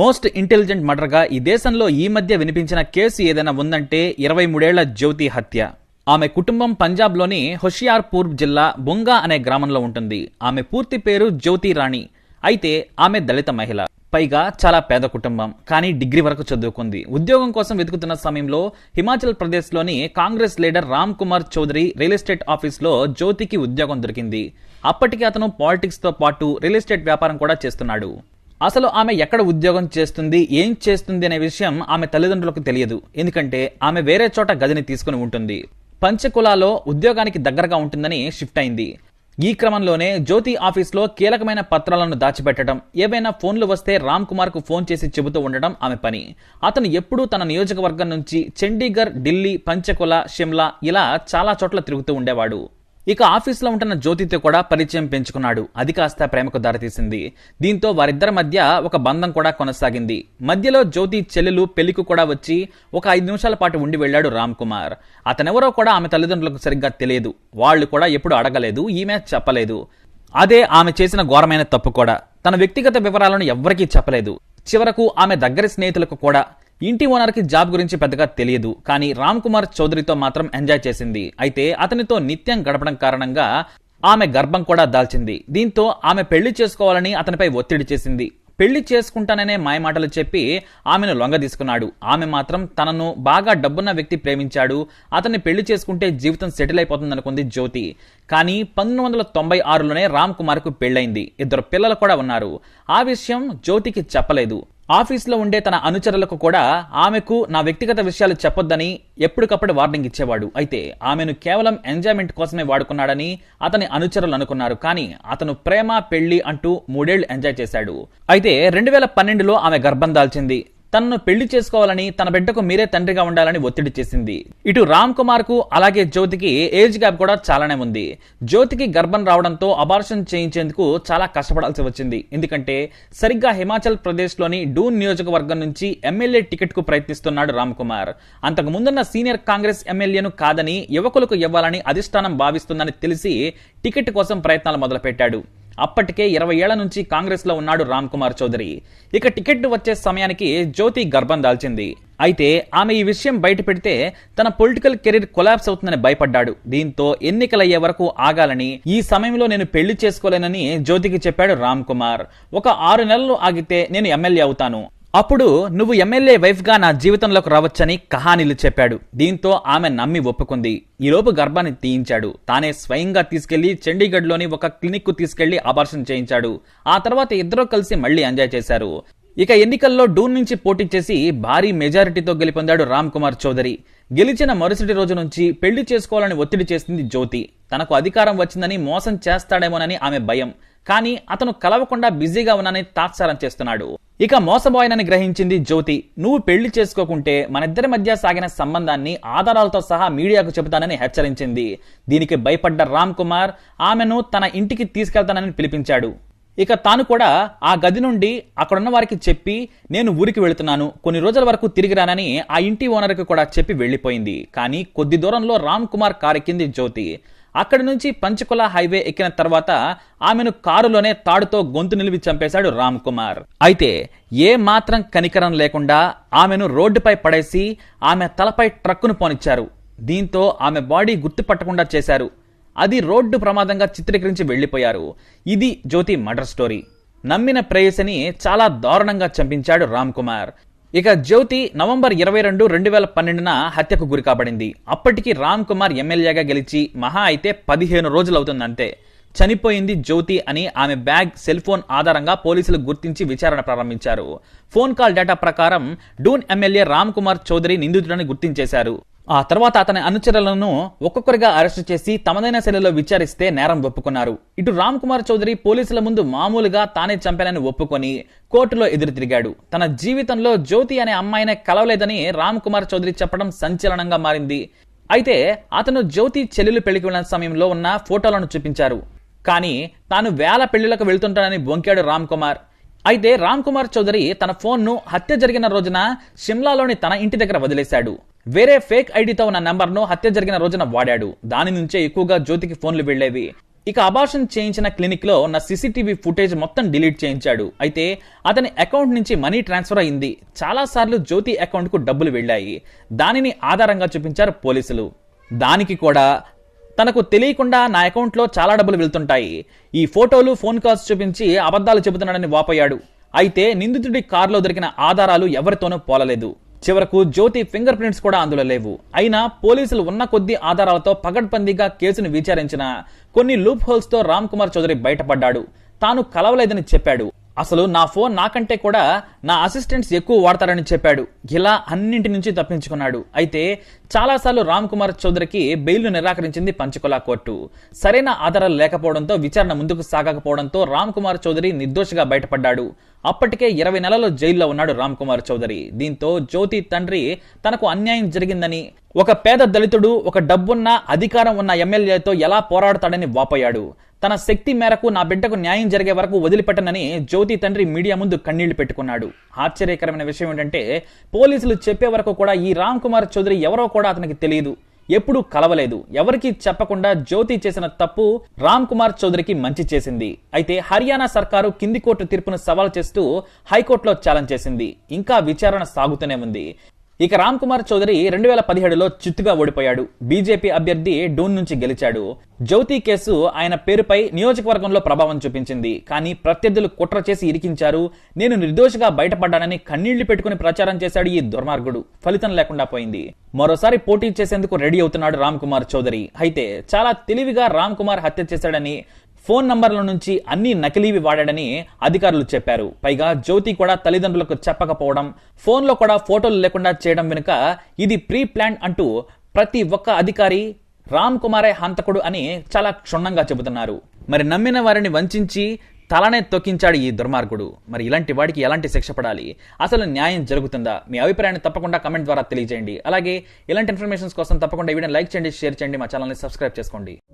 Most intelligent మర్డర్గా ఈ దేశంలో ఈ మధ్య వినిపించిన కేసు ఏదైనా ఉందంటే ఇరవై మూడేళ్ళ జ్యోతి హత్య. ఆమె కుటుంబం పంజాబ్లోని హోషియార్పూర్ జిల్లా బొంగా అనే గ్రామంలో ఉంటుంది. ఆమె పూర్తి పేరు జ్యోతి రాణి. అయితే ఆమె దళిత మహిళ. పైగా చాలా పేద కుటుంబం. కానీ డిగ్రీ వరకు చదువుకుంది. ఉద్యోగం కోసం వెతుకుతున్న సమయంలో హిమాచల్ ప్రదేశ్లోని Congress leader Ram Kumar Chaudhary real estate ఆఫీస్లో జ్యోతికి ఉద్యోగం దొరికింది. అప్పటికి అతను పాలిటిక్స్తో పాటు రియల్ ఎస్టేట్ వ్యాపారం కూడా చేస్తున్నాడు. అసలు ఆమె ఎక్కడ ఉద్యోగం చేస్తుంది ఏం చేస్తుంది అనే విషయం ఆమె తల్లిదండ్రులకు తెలియదు. ఎందుకంటే ఆమె వేరే చోట గదిని తీసుకుని ఉంటుంది. పంచకులాలో ఉద్యోగానికి దగ్గరగా ఉంటుందని షిఫ్ట్ అయింది. ఈ క్రమంలోనే జ్యోతి ఆఫీస్లో కీలకమైన పత్రాలను దాచిపెట్టడం ఏవైనా ఫోన్లు వస్తే రామ్ కుమార్కు ఫోన్ చేసి చెబుతూ ఉండడం ఆమె పని. అతను ఎప్పుడూ తన నియోజకవర్గం నుంచి చండీగఢ్ ఢిల్లీ పంచకుల షిమ్లా ఇలా చాలా చోట్ల తిరుగుతూ ఉండేవాడు. ఇక ఆఫీస్లో ఉంటున్న జ్యోతితో కూడా పరిచయం పెంచుకున్నాడు. అది కాస్త ప్రేమకు దారితీసింది. దీంతో వారిద్దరి మధ్య ఒక బంధం కూడా కొనసాగింది. మధ్యలో జ్యోతి చెల్లెలు పెళ్ళికి కూడా వచ్చి ఒక ఐదు నిమిషాల పాటు ఉండి వెళ్ళాడు రామ్ కుమార్. అతనెవరో కూడా ఆమె తల్లిదండ్రులకు సరిగ్గా తెలియదు. వాళ్ళు కూడా ఎప్పుడు అడగలేదు ఈమె చెప్పలేదు. అదే ఆమె చేసిన ఘోరమైన తప్పు కూడా. తన వ్యక్తిగత వివరాలను ఎవ్వరికీ చెప్పలేదు. చివరకు ఆమె దగ్గరి స్నేహితులకు కూడా ఇంటి ఓనర్కి జాబ్ గురించి పెద్దగా తెలియదు కానీ రామ్ కుమార్ చౌదరితో మాత్రం ఎంజాయ్ చేసింది. అయితే అతనితో నిత్యం గడపడం కారణంగా ఆమె గర్భం కూడా దాల్చింది. దీంతో ఆమె పెళ్ళి చేసుకోవాలని అతనిపై ఒత్తిడి చేసింది. పెళ్ళి చేసుకుంటాననే మాయమాటలు చెప్పి ఆమెను లొంగ తీసుకున్నాడు. ఆమె మాత్రం తనను బాగా డబ్బున్న వ్యక్తి ప్రేమించాడు. అతన్ని పెళ్ళి చేసుకుంటే జీవితం సెటిల్ అయిపోతుందనుకుంది జ్యోతి. కానీ పంతొమ్మిది వందల తొంభై ఆరులోనే రామ్ కుమార్కు పెళ్ళైంది ఇద్దరు పిల్లలు కూడా ఉన్నారు. ఆ విషయం జ్యోతికి చెప్పలేదు. ఆఫీస్లో ఉండే తన అనుచరులకు కూడా ఆమెకు నా వ్యక్తిగత విషయాలు చెప్పొద్దని ఎప్పటికప్పుడు వార్నింగ్ ఇచ్చేవాడు. అయితే ఆమెను కేవలం ఎంజాయ్మెంట్ కోసమే వాడుకున్నాడని అతని అనుచరులు అనుకున్నారు. కానీ అతను ప్రేమ పెళ్ళి అంటూ మూడేళ్ళు ఎంజాయ్ చేశాడు. అయితే రెండు వేల పన్నెండులో ఆమె గర్భం దాల్చింది. తనను పెళ్ళి చేసుకోవాలని తన బిడ్డకు మీరే తండ్రిగా ఉండాలని ఒత్తిడి చేసింది. ఇటు రామ్ కుమార్కు అలాగే జ్యోతికి ఏజ్ గ్యాప్ కూడా చాలానే ఉంది. జ్యోతికి గర్భం రావడంతో అబార్షన్ చేయించేందుకు చాలా కష్టపడాల్సి వచ్చింది. ఎందుకంటే సరిగ్గా హిమాచల్ ప్రదేశ్లోని డూన్ నియోజకవర్గం నుంచి ఎమ్మెల్యే టికెట్కు ప్రయత్నిస్తున్నాడు రామ్ కుమార్. అంతకు ముందున్న సీనియర్ కాంగ్రెస్ ఎమ్మెల్యేను కాదని యువకులకు ఇవ్వాలని అధిష్టానం భావిస్తుందని తెలిసి టికెట్ కోసం ప్రయత్నాలు మొదలుపెట్టాడు. అప్పటికే ఇరవై ఏళ్ళ నుంచి కాంగ్రెస్లో ఉన్నాడు రామ్ కుమార్ చౌదరి. ఇక టికెట్ వచ్చే సమయానికి జ్యోతి గర్భం దాల్చింది. అయితే ఆమె ఈ విషయం బయట పెడితే తన పొలిటికల్ కెరీర్ కొలాప్స్ అవుతుందని భయపడ్డాడు. దీంతో ఎన్నికలయ్యే వరకు ఆగాలని ఈ సమయంలో నేను పెళ్ళి చేసుకోలేనని జ్యోతికి చెప్పాడు రామ్ కుమార్. ఒక ఆరు నెలలు ఆగితే నేను ఎమ్మెల్యే అవుతాను. అప్పుడు నువ్వు ఎమ్మెల్యే వైఫ్గా నా జీవితంలోకి రావచ్చని కహానీలు చెప్పాడు. దీంతో ఆమె నమ్మి ఒప్పుకుంది. ఈలోపు గర్భాన్ని తీయించాడు. తానే స్వయంగా తీసుకెళ్ళి చండీగఢ్లోని ఒక క్లినిక్కు తీసుకెళ్ళి ఆపరేషన్ చేయించాడు. ఆ తర్వాత ఇద్దరూ కలిసి మళ్ళీ ఎంజాయ్ చేశారు. ఇక ఎన్నికల్లో డూన్ నుంచి పోటీ చేసి భారీ మెజారిటీతో గెలుపొందాడు రామ్ కుమార్ చౌదరి. గెలిచిన మరుసటి రోజు నుంచి పెళ్ళి చేసుకోవాలని ఒత్తిడి చేసింది జ్యోతి. తనకు అధికారం వచ్చిందని మోసం చేస్తాడేమోనని ఆమె భయం. కానీ అతను కలవకుండా బిజీగా ఉన్నానని తాత్సారం చేస్తున్నాడు. ఇక మోసబోయనని గ్రహించింది జ్యోతి. నువ్వు పెళ్ళి చేసుకోకుంటే మనిద్దరి మధ్య సాగిన సంబంధాన్ని ఆధారాలతో సహా మీడియాకు చెబుతానని హెచ్చరించింది. దీనికి భయపడ్డ రామ్ కుమార్ ఆమెను తన ఇంటికి తీసుకెళ్తానని పిలిపించాడు. ఇక తాను కూడా ఆ గది నుండి అక్కడున్న వారికి చెప్పి నేను ఊరికి వెళుతున్నాను. కొన్ని రోజుల వరకు తిరిగి రానని ఆ ఇంటి ఓనర్కి కూడా చెప్పి వెళ్ళిపోయింది కానీ కొద్ది దూరంలో రామ్ కుమార్ కారెక్కింది జ్యోతి. అక్కడి నుంచి పంచకుల హైవే ఎక్కిన తర్వాత ఆమెను కారులోనే తాడుతో గొంతు నిలిపి చంపేశాడు రామ్ కుమార్. అయితే ఏ మాత్రం కనికరం లేకుండా ఆమెను రోడ్డుపై పడేసి ఆమె తలపై ట్రక్కును పోనిచ్చారు. దీంతో ఆమె బాడీ గుర్తుపట్టకుండా చేశారు. అది రోడ్డు ప్రమాదంగా చిత్రీకరించి వెళ్ళిపోయారు ఇది జ్యోతి మర్డర్ స్టోరీ. నమ్మిన ప్రేయసిని చాలా దారుణంగా చంపించాడు రామ్ కుమార్. ఇక జ్యోతి నవంబర్ ఇరవై రెండు రెండు వేల పన్నెండున హత్యకు గురి కాబడింది. అప్పటికి రామ్ కుమార్ ఎమ్మెల్యేగా గెలిచి మహా అయితే పదిహేను రోజులవుతుందంతే. చనిపోయింది జ్యోతి అని ఆమె బ్యాగ్ సెల్ ఫోన్ ఆధారంగా పోలీసులు గుర్తించి విచారణ ప్రారంభించారు. ఫోన్ కాల్ డేటా ప్రకారం డూన్ ఎమ్మెల్యే రామ్ కుమార్ చౌదరి నిందితుడని గుర్తించేశారు. ఆ తర్వాత అతని అనుచరులను ఒక్కొక్కరిగా అరెస్టు చేసి తమదైన శైలిలో విచారిస్తే నేరం ఒప్పుకున్నారు. ఇటు రామ్ కుమార్ చౌదరి పోలీసుల ముందు మామూలుగా తానే చంపానని ఒప్పుకొని కోర్టులో ఎదురు తిరిగాడు. తన జీవితంలో జ్యోతి అనే అమ్మాయినే కలవలేదని రామ్ కుమార్ చౌదరి చెప్పడం సంచలనంగా మారింది. అయితే అతను జ్యోతి చెల్లెలు పెళ్ళికి వెళ్ళిన సమయంలో ఉన్న ఫోటోలను చూపించారు. కానీ తాను వేల పెళ్ళిళ్ళకు వెళ్తుంటానని బొంకాడు రామ్ కుమార్. అయితే రామ్ కుమార్ చౌదరి తన ఫోన్ను హత్య జరిగిన రోజున షిమ్లాలోని తన ఇంటి దగ్గర వదిలేశాడు. వేరే ఫేక్ ఐడితో ఉన్న నంబర్ను హత్య జరిగిన రోజున వాడాడు. దాని నుంచే ఎక్కువగా జ్యోతికి ఫోన్లు వెళ్ళేవి ఇక అబార్షన్ చేయించిన క్లినిక్లో ఉన్న సీసీటీవీ ఫుటేజ్ మొత్తం డిలీట్ చేయించాడు. అయితే అతని అకౌంట్ నుంచి మనీ ట్రాన్స్ఫర్ అయింది. చాలా సార్లు జ్యోతి అకౌంట్కు డబ్బులు వెళ్ళాయి. దానిని ఆధారంగా చూపించారు పోలీసులు. దానికి కూడా తనకు తెలియకుండా నా అకౌంట్లో చాలా డబ్బులు వెళ్తుంటాయి. ఈ ఫోటోలు ఫోన్ కాల్స్ చూపించి అబద్ధాలు చెబుతున్నాడని వాపోయాడు. అయితే నిందితుడి కారులో దొరికిన ఆధారాలు ఎవరితోనూ పోలలేదు. చివరకు జ్యోతి ఫింగర్ ప్రింట్స్ కూడా అందులో లేవు. అయినా పోలీసులు ఉన్న కొద్ది ఆధారాలతో పగడ్బందీగా కేసును విచారించిన కొన్ని లూప్ హోల్స్తో రామ్ కుమార్ చౌదరి బయటపడ్డాడు. తాను కలవలేదని చెప్పాడు. అసలు నా ఫోన్ నాకంటే కూడా నా అసిస్టెంట్స్ ఎక్కువ వాడతారని చెప్పాడు. ఇలా అన్నింటి నుంచి తప్పించుకున్నాడు. అయితే చాలాసార్లు రామ్ కుమార్ చౌదరికి బెయిల్ నిరాకరించింది పంచకుల కోర్టు. సరైన ఆధారాలు లేకపోవడంతో విచారణ ముందుకు సాగకపోవడంతో రామ్ కుమార్ చౌదరి నిర్దోషిగా బయటపడ్డాడు. అప్పటికే ఇరవై నెలలు జైల్లో ఉన్నాడు రామ్ కుమార్ చౌదరి. దీంతో జ్యోతి తండ్రి తనకు అన్యాయం జరిగిందని ఒక పేద దళితుడు ఒక డబ్బున్న అధికారం ఉన్న ఎమ్మెల్యేతో ఎలా పోరాడతాడని వాపోయాడు. తన శక్తి మేరకు నా బిడ్డకు న్యాయం జరిగే వరకు వదిలిపెట్టనని జ్యోతి తండ్రి మీడియా ముందు కన్నీళ్ళు పెట్టుకున్నాడు. ఆశ్చర్యకరమైన విషయం ఏంటంటే పోలీసులు చెప్పే వరకు కూడా ఈ రామ్ కుమార్ చౌదరి ఎవరో కూడా అతనికి తెలియదు. ఎప్పుడూ కలవలేదు. ఎవరికి చెప్పకుండా జ్యోతి చేసిన తప్పు రామ్ కుమార్ చౌదరికి మంచి చేసింది. అయితే హర్యానా సర్కారు కింది కోర్టు తీర్పును సవాల్ చేస్తూ హైకోర్టులో ఛాలెంజ్ చేసింది. ఇంకా విచారణ సాగుతూనే ఉంది. ఇక రామ్ కుమార్ చౌదరి రెండు వేల పదిహేడులో చిత్తుగా ఓడిపోయాడు. బీజేపీ అభ్యర్థి డూన్ నుంచి గెలిచాడు. జ్యోతి కేసు ఆయన పేరుపై నియోజకవర్గంలో ప్రభావం చూపించింది. కానీ ప్రత్యర్థులు కుట్ర చేసి ఇరికించారు. నేను నిర్దోషిగా బయటపడ్డానని కన్నీళ్ళు పెట్టుకుని ప్రచారం చేశాడు ఈ దుర్మార్గుడు. ఫలితం లేకుండా పోయింది. మరోసారి పోటీ చేసేందుకు రెడీ అవుతున్నాడు రామ్ కుమార్ చౌదరి. అయితే చాలా తెలివిగా రామ్ కుమార్ హత్య చేశాడని ఫోన్ నంబర్ల నుంచి అన్ని నకిలీవి వాడాడని అధికారులు చెప్పారు. పైగా జ్యోతి కూడా తల్లిదండ్రులకు చెప్పకపోవడం ఫోన్లో కూడా ఫోటోలు లేకుండా చేయడం వెనుక ఇది ప్రీ ప్లాన్ అంటూ ప్రతి ఒక్క అధికారి రామ్ కుమారే హంతకుడు అని చాలా క్షుణ్ణంగా చెబుతున్నారు. మరి నమ్మిన వారిని వంచించి తలనే తొక్కించాడు ఈ దుర్మార్గుడు. మరి ఇలాంటి వాడికి ఎలాంటి శిక్ష పడాలి? అసలు న్యాయం జరుగుతుందా? మీ అభిప్రాయాన్ని తప్పకుండా కమెంట్ ద్వారా తెలియజేయండి. అలాగే ఇలాంటి ఇన్ఫర్మేషన్స్ కోసం తప్పకుండా ఈ వీడియోని లైక్ చేయండి షేర్ చేయండి మా ఛానల్ని సబ్స్క్రైబ్ చేసుకోండి.